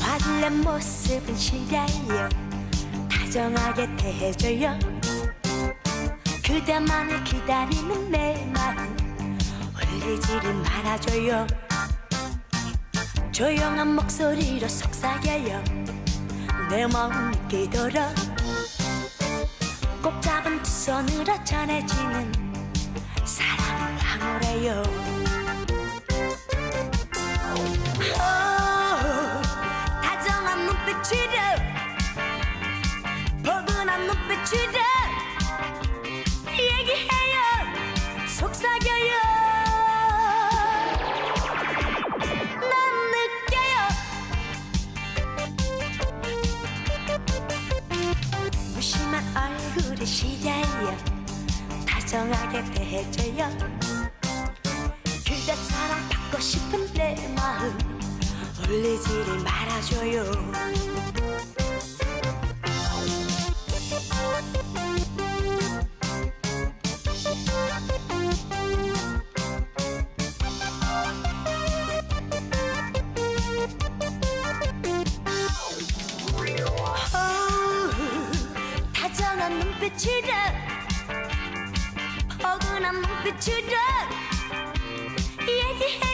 화질난 모습은 싫어요 다정하게 대해줘요. 그대만을 기다리는 내 마음 울리지를 말아줘요. 조용한 목소리로 속삭여요 내 마음 느끼도록 꼭 잡은 두 손으로 전해지는 황홀해요. 오, 다정한 눈빛으로 포근한 눈빛으로 무심한 얼굴이 시려요 다정하게 대해줘요. 그대 사랑받고 싶은 내 마음 울리지를 말아줘요 다정한 눈빛으로 포근한 눈빛으로 얘기해